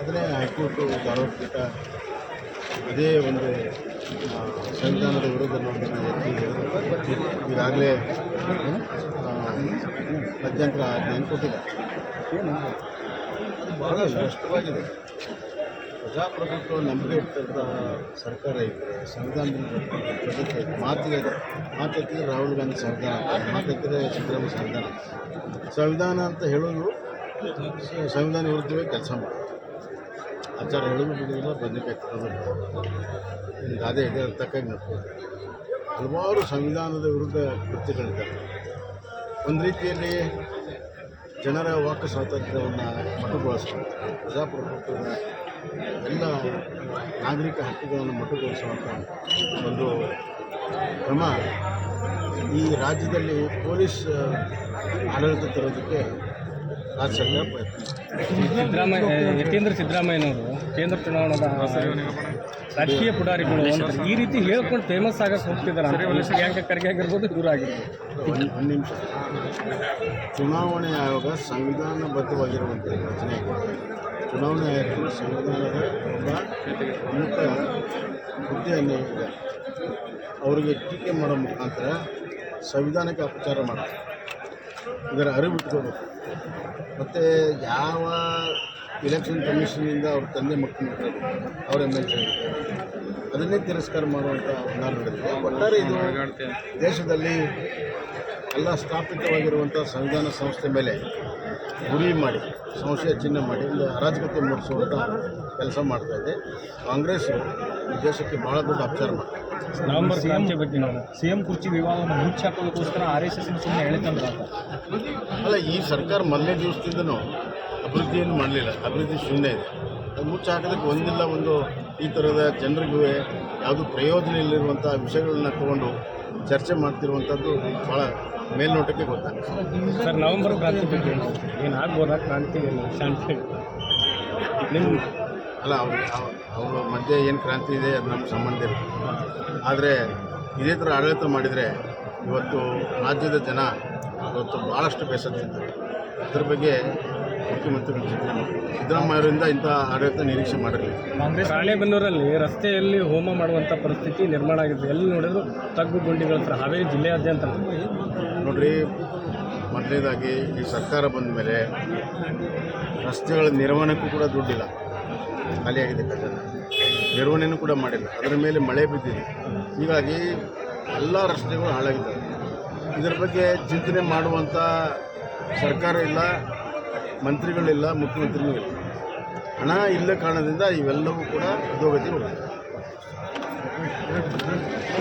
ಅದನ್ನೇ ಹೈಕೋರ್ಟು ಧಾರವಾಡ ಅದೇ ಒಂದು ಆ, ಸಂವಿಧಾನದ ವಿರುದ್ಧ ಎತ್ತಿ ಈಗಾಗಲೇ ಮಧ್ಯಂತರ ಆಜ್ಞೆಯನ್ನು ಕೊಟ್ಟಿದೆ. ಬಹಳ ಸ್ಪಷ್ಟವಾಗಿದೆ. ಪ್ರಜಾಪ್ರಭುತ್ವ ನಂಬಿಕೆ ಇಟ್ಟಂತಹ ಸರ್ಕಾರ ಇದ್ದರೆ ಸಂವಿಧಾನದ ಪ್ರಗತಿ ಮಾತಿಗೆ ಮಾತೆತ್ತಿದ್ರೆ ರಾಹುಲ್ ಗಾಂಧಿ ಸಂವಿಧಾನ. ಮಾತೆತ್ತಿದ್ರೆ ಸಿದ್ದರಾಮಯ್ಯ ಸಂವಿಧಾನ. ಸಂವಿಧಾನ ಅಂತ ಹೇಳೋದು ಸಂವಿಧಾನ ವಿರುದ್ಧವೇ ಕೆಲಸ ಮಾಡ್ತಾರೆ ಆಚಾರ ಹೇಳೋದು ಒಂದು ಗಾದೆ ಇದೆ ತಕ್ಕಂಗೆ ತಕ್ಕಾಗಿ ಹಲವಾರು ಸಂವಿಧಾನದ ವಿರುದ್ಧ ಕೃತ್ಯಗಳಿದ್ದಾರೆ ಒಂದು ರೀತಿಯಲ್ಲಿ ಜನರ ವಾಕ್ ಸ್ವಾತಂತ್ರ್ಯವನ್ನು ಮೊಟಕುಗೊಳಿಸುವಂಥ ಪ್ರಜಾಪ್ರಭುತ್ವದ ಎಲ್ಲ ನಾಗರಿಕ ಹಕ್ಕುಗಳನ್ನು ಮಟ್ಟುಗೊಳಿಸುವಂಥ ಒಂದು ಕ್ರಮ ಈ ರಾಜ್ಯದಲ್ಲಿ ಪೊಲೀಸ್ ಆಡಳಿತ ತರೋದಕ್ಕೆ ಸಿದ್ದರಾಮಯ್ಯ ಯತೀಂದ್ರ ಸಿದ್ದರಾಮಯ್ಯನವರು ಕೇಂದ್ರ ಚುನಾವಣಾ ರಾಜಕೀಯ ಪುಡಾರಿಗಳು ಈ ರೀತಿ ಹೇಳ್ಕೊಂಡು ಫೇಮಸ್ ಆಗಕ್ಕೆ ಹೋಗ್ತಿದ್ದಾರೆ ಪ್ರಿಯಾಂಕ ಖರ್ಗೆ ಆಗಿರ್ಬೋದು ದೂರ ಆಗಿರ್ಬೋದು. ನಿಮಿಷ. ಚುನಾವಣೆ ಆಯೋಗ ಸಂವಿಧಾನಬದ್ಧವಾಗಿರುವಂಥ ರಚನೆ. ಚುನಾವಣೆ ಆಯೋಗ ಸಂವಿಧಾನದ ಒಬ್ಬ ಪ್ರಮುಖ ಹುದ್ದೆಯನ್ನು ಅವರಿಗೆ ಟೀಕೆ ಮಾಡೋ ಮುಖಾಂತರ ಸಂವಿಧಾನಕ್ಕೆ ಅಪಚಾರ ಮಾಡೋದು ಇದರ ಅರಿವು ಇಟ್ಕೋಬೇಕು ಮತ್ತು ಯಾವ ಇಲೆಕ್ಷನ್ ಕಮಿಷನಿಂದ ಅವ್ರ ತಂದೆ ಮಕ್ಕಳು ಅವ್ರ ಎಂ ಎಲ್ ಅದನ್ನೇ ತಿರಸ್ಕಾರ ಮಾಡುವಂಥ ನಾನು ನಡೆದಿದೆ. ಒಟ್ಟಾರೆ ಇದು ದೇಶದಲ್ಲಿ ಎಲ್ಲ ಸ್ಥಾಪಿತವಾಗಿರುವಂಥ ಸಂವಿಧಾನ ಸಂಸ್ಥೆ ಮೇಲೆ ಗುರಿ ಮಾಡಿ ಸಂಶಯ ಚಿಹ್ನೆ ಮಾಡಿ ಒಂದು ಅರಾಜಕತೆ ಮೂಡಿಸುವಂಥ ಕೆಲಸ ಮಾಡ್ತಾ ಇದೆ. ಕಾಂಗ್ರೆಸ್ ಈ ದೇಶಕ್ಕೆ ಭಾಳ ದೊಡ್ಡ ಅಪಚಾರ ಮಾಡ್ತಾರೆ ನವೆಂಬರ್ ಕ್ರಾಂತಿ ಬಗ್ಗೆ ನಾವು ಸಿಎಂ ಕುರ್ಚಿ ವಿವಾದವನ್ನು ಮುಚ್ಚಾಕೋದಕ್ಕೋಸ್ಕರ ಆರ್ ಎಸ್ ಎಸ್ ಸುಮ್ಮನೆ ಹೇಳ್ತಾರೆ ಅಲ್ಲ ಈ ಸರ್ಕಾರ ಮೊದಲನೇ ದಿವಸದಿಂದನೂ ಅಭಿವೃದ್ಧಿಯನ್ನು ಮಾಡಲಿಲ್ಲ. ಅಭಿವೃದ್ಧಿ ಶೂನ್ಯ ಇದೆ. ಅದು ಮುಚ್ಚಿ ಹಾಕೋದಕ್ಕೆ ಒಂದಿಲ್ಲ ಒಂದು ಈ ಥರದ ಜನರಿಗೂ ಯಾವುದು ಪ್ರಯೋಜನ ಇಲ್ಲಿರುವಂಥ ವಿಷಯಗಳನ್ನ ತಗೊಂಡು ಚರ್ಚೆ ಮಾಡ್ತಿರುವಂಥದ್ದು ಭಾಳ ಮೇಲ್ನೋಟಕ್ಕೆ ಗೊತ್ತಾಗುತ್ತೆ. ಸರ್ ನವೆಂಬರ್ ಕ್ರಾಂತಿ ಬಗ್ಗೆ ಏನು ಆಗ್ಬೋದಾ ಕ್ರಾಂತಿ ಶಾಂತಿ ನಿಮ್ಮ ಅಲ್ಲ ಅವ್ರು ಅವ್ರ ಮಧ್ಯೆ ಏನು ಕ್ರಾಂತಿ ಇದೆ ಅದು ನಮ್ಮ ಸಂಬಂಧ ಇರುತ್ತೆ ಆದರೆ ಇದೇ ಥರ ಆಡಳಿತ ಮಾಡಿದರೆ ಇವತ್ತು ರಾಜ್ಯದ ಜನ ಇವತ್ತು ಭಾಳಷ್ಟು ಬೇಸತ್ತಿದ್ದಾರೆ ಅದ್ರ ಬಗ್ಗೆ ಮುಖ್ಯಮಂತ್ರಿಗಳು ಚಿಂತನೆ ಮಾಡಬೇಕು ಸಿದ್ದರಾಮಯ್ಯವರಿಂದ ಇಂಥ ಆಡಳಿತ ನಿರೀಕ್ಷೆ ಮಾಡಿರಲಿಲ್ಲ. ಕಾಂಗ್ರೆಸ್ ರಾಣೆಬೆನ್ನೂರಲ್ಲಿ ರಸ್ತೆಯಲ್ಲಿ ಹೋಮ ಮಾಡುವಂಥ ಪರಿಸ್ಥಿತಿ ನಿರ್ಮಾಣ ಆಗಿದೆ. ಎಲ್ಲಿ ನೋಡಿದ್ರು ತಗ್ಗು ಗುಂಡಿಗಳ ಹತ್ರ ಹಾವೇರಿ ಜಿಲ್ಲೆಯಾದ್ಯಂತ. ನೋಡ್ರಿ ಮೊದಲನೇದಾಗಿ ಈ ಸರ್ಕಾರ ಬಂದ ಮೇಲೆ ರಸ್ತೆಗಳ ನಿರ್ವಹಣೆಗೂ ಕೂಡ ದುಡ್ಡಿಲ್ಲ. ಖಾಲಿಯಾಗಿದೆ ಖಜಾನೆ ನಿರ್ವಹಣೆನೂ ಕೂಡ ಮಾಡಿಲ್ಲ. ಅದರ ಮೇಲೆ ಮಳೆ ಬಿದ್ದಿದೆ. ಹೀಗಾಗಿ ಎಲ್ಲ ರಸ್ತೆಗಳು ಹಾಳಾಗಿದ್ದಾವೆ. ಇದರ ಬಗ್ಗೆ ಚಿಂತನೆ ಮಾಡುವಂಥ ಸರ್ಕಾರ ಇಲ್ಲ ಮಂತ್ರಿಗಳಿಲ್ಲ ಮುಖ್ಯಮಂತ್ರಿಗಳು ಇಲ್ಲ. ಹಣ ಇಲ್ಲ ಕಾರಣದಿಂದ ಇವೆಲ್ಲವೂ ಕೂಡ ಅಧೋಗತಿ ಹೋಗುತ್ತೆ